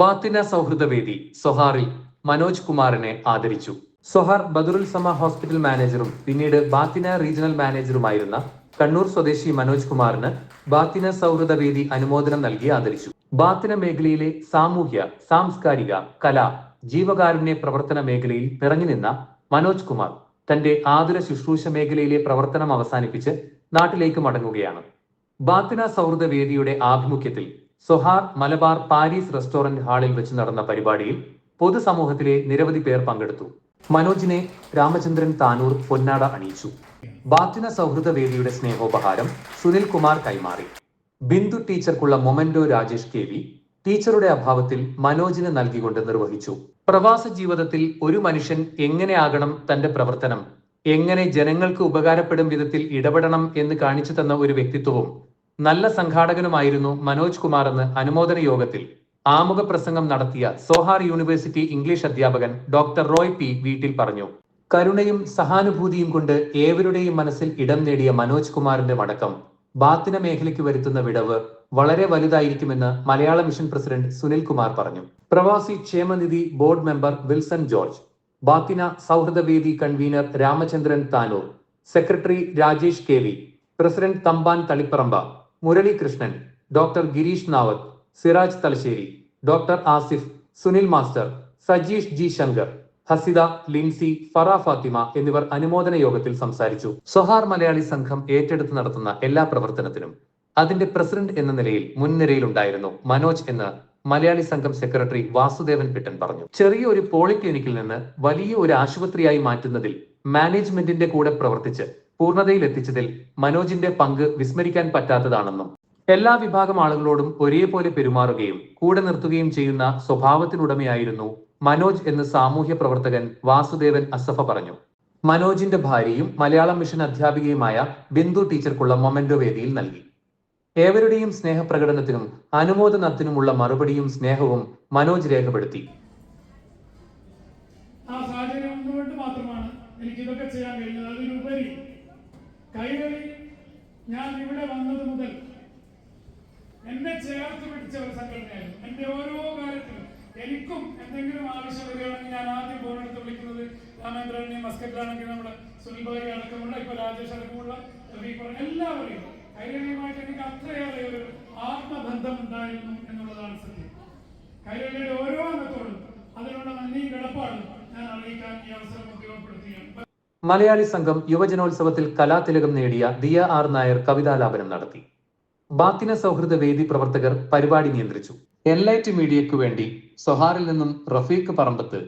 ബാത്തിന സൗഹൃദവേദി സൊഹാറിൽ മനോജ് കുമാറിനെ ആദരിച്ചു. സൊഹാർ ബദറുൽ സമ ഹോസ്പിറ്റൽ മാനേജറും പിന്നീട് ബാത്തിന റീജിയണൽ മാനേജറുമായിരുന്ന കണ്ണൂർ സ്വദേശി മനോജ് കുമാറിന് ബാത്തിന സൗഹൃദവേദി അനുമോദനം നൽകി ആദരിച്ചു. ബാത്തിന മേഖലയിലെ സാമൂഹ്യ സാംസ്കാരിക കല ജീവകാരുണ്യ പ്രവർത്തന മേഖലയിൽ നിറഞ്ഞു നിന്ന മനോജ് കുമാർ തന്റെ ആതുര ശുശ്രൂഷ മേഖലയിലെ പ്രവർത്തനം അവസാനിപ്പിച്ച് നാട്ടിലേക്ക് മടങ്ങുകയാണ്. ബാത്തിന സൗഹൃദ വേദിയുടെ ആഭിമുഖ്യത്തിൽ സൊഹാർ മലബാർ പാരീസ് റെസ്റ്റോറന്റ് ഹാളിൽ വെച്ച് നടന്ന പരിപാടിയിൽ പൊതുസമൂഹത്തിലെ നിരവധി പേർ പങ്കെടുത്തു. മനോജിനെ രാമചന്ദ്രൻ താനൂർ പൊന്നാട അണിയിച്ചു. ബാത്തിന സൗഹൃദ വേദിയുടെ സ്നേഹോപഹാരം സുനിൽ കുമാർ കൈമാറി. ബിന്ദു ടീച്ചർക്കുള്ള മൊമന്റോ രാജേഷ് കെ വി ടീച്ചറുടെ അഭാവത്തിൽ മനോജിന് നൽകിക്കൊണ്ട് നിർവഹിച്ചു. പ്രവാസ ജീവിതത്തിൽ ഒരു മനുഷ്യൻ എങ്ങനെ എങ്ങനെയാകണം തന്റെ പ്രവർത്തനം എങ്ങനെ ജനങ്ങൾക്ക് ഉപകാരപ്പെടും വിധത്തിൽ ഇടപെടണം എന്ന് കാണിച്ചു തന്ന ഒരു വ്യക്തിത്വവും നല്ല സംഘാടകനുമായിരുന്നു മനോജ് കുമാർ എന്ന് അനുമോദന യോഗത്തിൽ ആമുഖ പ്രസംഗം നടത്തിയ സോഹാർ യൂണിവേഴ്സിറ്റി ഇംഗ്ലീഷ് അധ്യാപകൻ ഡോക്ടർ റോയ് പി വീട്ടിൽ പറഞ്ഞു. കരുണയും സഹാനുഭൂതിയും കൊണ്ട് ഏവരുടെയും മനസ്സിൽ ഇടം നേടിയ മനോജ് കുമാറിന്റെ മടക്കം ബാത്തിന മേഖലയ്ക്ക് വരുത്തുന്ന വിടവ് വളരെ വലുതായിരിക്കുമെന്ന് മലയാള മിഷൻ പ്രസിഡന്റ് സുനിൽ കുമാർ പറഞ്ഞു. പ്രവാസി ക്ഷേമനിധി board member Wilson George Batinah സൗഹൃദവേദി convener Ramachandran Tanur secretary Rajesh K president Thampan Taliparamba Murali Krishnan doctor Girish Navath Siraj Thalassery doctor Asif Sunil master Sajeesh G Shankar Hasida Lincy Farah Fathima എന്നിവർ അനുമോദന യോഗത്തിൽ സംസാരിച്ചു. Sohar Malayali സംഘം ഏറ്റെടുത്ത് നടത്തുന്ന എല്ലാ പ്രവർത്തനത്തിനും അതിന്റെ പ്രസിഡന്റ് എന്ന നിലയിൽ മുൻനിരയിലുണ്ടായിരുന്നു മനോജ് എന്ന് മലയാളി സംഘം സെക്രട്ടറി വാസുദേവൻ പിട്ടൻ പറഞ്ഞു. ചെറിയ ഒരു പോളിക്ലിനിക്കിൽ നിന്ന് വലിയ ഒരു ആശുപത്രിയായി മാറ്റുന്നതിൽ മാനേജ്മെന്റിന്റെ കൂടെ പ്രവർത്തിച്ച് പൂർണതയിൽ എത്തിച്ചതിൽ മനോജിന്റെ പങ്ക് വിസ്മരിക്കാൻ പറ്റാത്തതാണെന്നും എല്ലാ വിഭാഗം ആളുകളോടും ഒരേപോലെ പെരുമാറുകയും കൂടെ നിർത്തുകയും ചെയ്യുന്ന സ്വഭാവത്തിനുടമയായിരുന്നു മനോജ് എന്ന് സാമൂഹ്യ പ്രവർത്തകൻ വാസുദേവൻ അസഫ പറഞ്ഞു. മനോജിന്റെ ഭാര്യയും മലയാളം മിഷൻ അധ്യാപികയുമായ ബിന്ദു ടീച്ചർക്കുള്ള മൊമെന്റോ വേദിയിൽ നൽകി. ഏവരുടെയും സ്നേഹപ്രകടനത്തിനും അനുമോദനത്തിനുമുള്ള മറുപടിയും സ്നേഹവും മനോജ് രേഖപ്പെടുത്തി. ആ സാഹചര്യം മാത്രമാണ് എനിക്ക് ഇതൊക്കെ ചെയ്യാൻ കഴിഞ്ഞത് അതിലുപരി കൈകളി ഞാൻ ഇവിടെ വന്നത് മുതൽ എന്നെ ചേർത്ത് പിടിച്ച ഒരു സംഘടനയായിരുന്നു. എന്റെ ഓരോ കാര്യത്തിലും എനിക്കും എന്തെങ്കിലും ആവശ്യം വരികയാണെങ്കിൽ ഞാൻ ആദ്യം ഫോണെടുത്ത് വിളിക്കുന്നത് രാമേന്ദ്രനെ മസ്കറ്റിലാണെങ്കിൽ നമ്മുടെ സുനിൽ അടക്കമുള്ള ഇപ്പൊ രാജേഷ് അടക്കമുള്ള എല്ലാവരെയും കൈരളിയുമായിട്ട് എനിക്ക് അത്രയേറെ ഒരു ആത്മബന്ധം ഉണ്ടായിരുന്നു എന്നുള്ളതാണ് സത്യം. കൈരളിയുടെ ഓരോ അംഗത്തോടും അതിനുള്ള നന്ദിയും കിടപ്പാടും ഞാൻ അറിയിക്കാൻ ഈ അവസരം ഉപയോഗപ്പെടുത്തുകയാണ്. മലയാളി സംഘം യുവജനോത്സവത്തിൽ കലാതിലകം നേടിയ ദിയ ആർ നായർ കവിതാലാപനം നടത്തി. ബാത്തിന സൗഹൃദ വേദി പ്രവർത്തകർ പരിപാടി നിയന്ത്രിച്ചു. എൻലൈറ്റ് മീഡിയയ്ക്കു വേണ്ടി സൊഹാറിൽ നിന്നും റഫീഖ് പറമ്പത്ത്